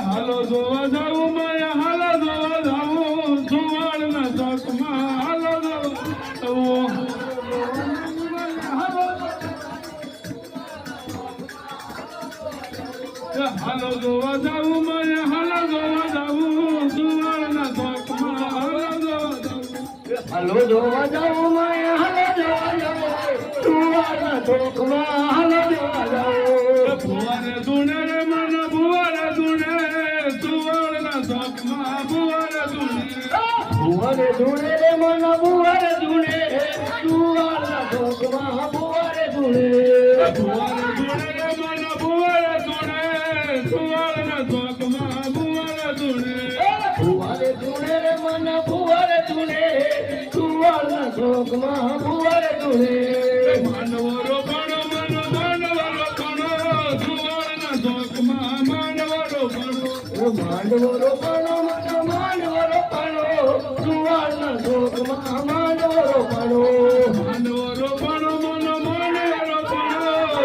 હાલો જોવા જાઉં હાલો જોવા જાવું માયા હલો જોવા જાવું સુવાળ ના ચોકમાં હાલો જોવા જાવું હલો જોવા જાઉં માયા હલો જોવા જાઉં. સુવાના ચોકમાં હલો જોવા જાઉં. ભુવાને રે મન ભુવાને ધૂણે સુવર્ણ ચોકમાં ભુવાને ધૂણે ભુવને રે મન ભુવને ધૂણે સુવાના ચોકમાં ભુવને ધૂણે ભુવાને ધૂણે સુવાના ચોકમાં ભુવને ધૂણે માનવરો પણ મન માનવરો પણ સુવર્ણ ચોકમાં માનવરો પણ. માંડવો રોપણો મન માંડવો રોપણો સુવાના ચોકમાં માંડવો રોપણો માનવરો પણ મન માનવરો પણ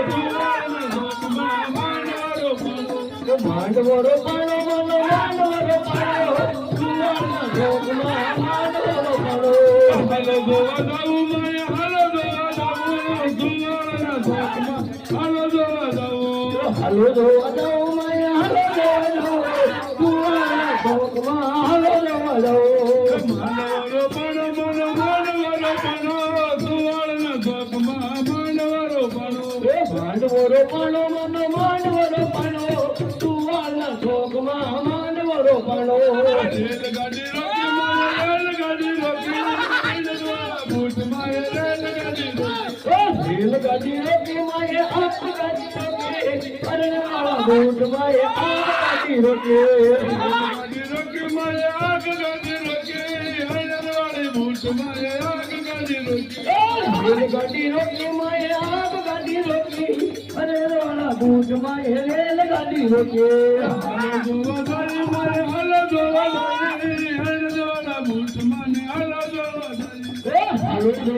સુવર્ણ ચોકમાં માનવરો પણ. માંડવો રોપણો મન માંડવો રોપણો સુવાના ચોકમાં માંડવો રોપણો હાલો જોવા જાવું માયા હાલો જોવા જાવું સુવર્ણ ચોકમાં હાલો જોવા જાવું હલો જોવા જાઉં માયા હલો જોવા જાઉં સુવાના ચોકમાં હલો જોવા જાઉં રોકી રેલગાડી રોકી માએ આપગાડી રોકી અરણવાળા બૂટ માએ આપગાડી રોકી રેલગાડી રોકી મારે આગગાડી રોકી હૈદરવાડી બૂટ મારે આગગાડી રોકી રેલગાડી રોકી માએ આપગાડી રોકી અરણવાળા બૂટ માએ રેલગાડી રોકી હાલો જોવા જાય મારે હાલો જોવા જાય હૈદરવાડા બૂટ માને હાલો જોવા હાલો